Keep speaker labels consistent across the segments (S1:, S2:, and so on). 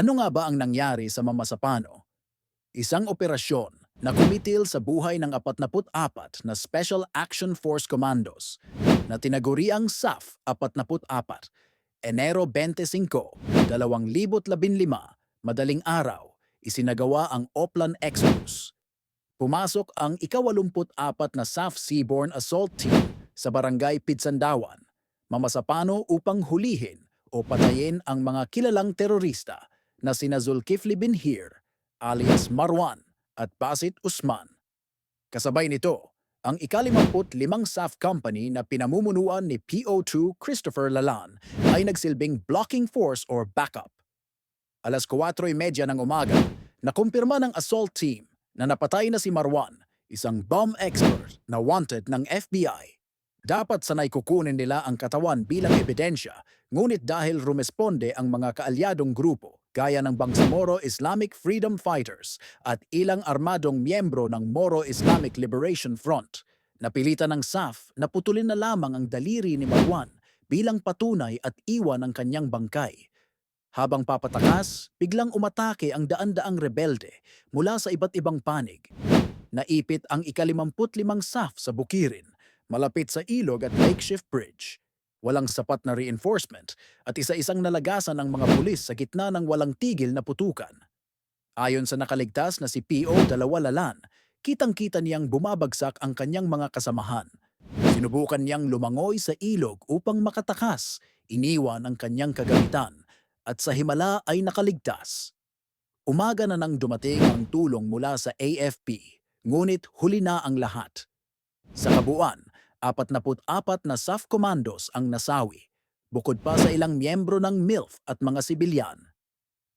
S1: Ano nga ba ang nangyari sa Mamasapano? Isang operasyon na kumitil sa buhay ng 44 na Special Action Force Commandos na tinaguriang SAF 44, Enero 25, 2015, madaling araw, isinagawa ang Oplan Expos. Pumasok ang ikawalumput-apat na SAF Seaborne Assault Team sa Barangay Pidsandawan, Mamasapano upang hulihin o patayin ang mga kilalang terorista na sina Zulkifli bin Hir, alias Marwan at Basit Usman. Kasabay nito, ang ikalimamput limang SAF company na pinamumunuan ni PO2 Christopher Lalan ay nagsilbing blocking force or backup. Alas 4.30 ng umaga, nakumpirma ng assault team na napatay na si Marwan, isang bomb expert na wanted ng FBI. Dapat sanay kukunin nila ang katawan bilang ebidensya, ngunit dahil rumesponde ang mga kaalyadong grupo gaya ng Bangsamoro Islamic Freedom Fighters at ilang armadong miyembro ng Moro Islamic Liberation Front, napilitan ng SAF na putulin na lamang ang daliri ni Marwan bilang patunay at iwan ang kanyang bangkay. Habang papatakas, biglang umatake ang daan-daang rebelde mula sa iba't ibang panig. Naipit ang ikalimamput limang SAF sa bukirin, malapit sa ilog at makeshift bridge. Walang sapat na reinforcement at isa-isang nalagasan ng mga pulis sa gitna ng walang tigil na putukan. Ayon sa nakaligtas na si P.O. Dalawalalan, kitang-kita niyang bumabagsak ang kanyang mga kasamahan. Sinubukan niyang lumangoy sa ilog upang makatakas, iniwan ang kanyang kagamitan, at sa himala ay nakaligtas. Umaga na nang dumating ang tulong mula sa AFP, ngunit huli na ang lahat. Sa kabuuan, 44 na SAF commandos ang nasawi, bukod pa sa ilang miyembro ng MILF at mga sibilyan.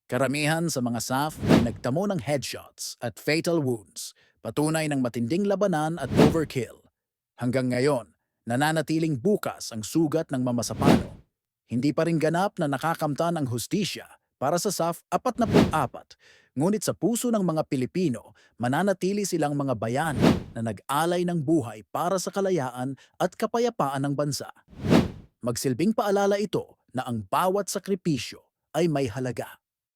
S1: Karamihan sa mga SAF ay nagtamo ng headshots at fatal wounds, patunay ng matinding labanan at overkill. Hanggang ngayon, nananatiling bukas ang sugat ng mamasapano. Hindi pa rin ganap na nakakamtan ang hustisya para sa SAF 44, ngunit sa puso ng mga Pilipino, mananatili silang mga bayan na nag-alay ng buhay para sa kalayaan at kapayapaan ng bansa. Magsilbing paalala ito na ang bawat sakripisyo ay may halaga.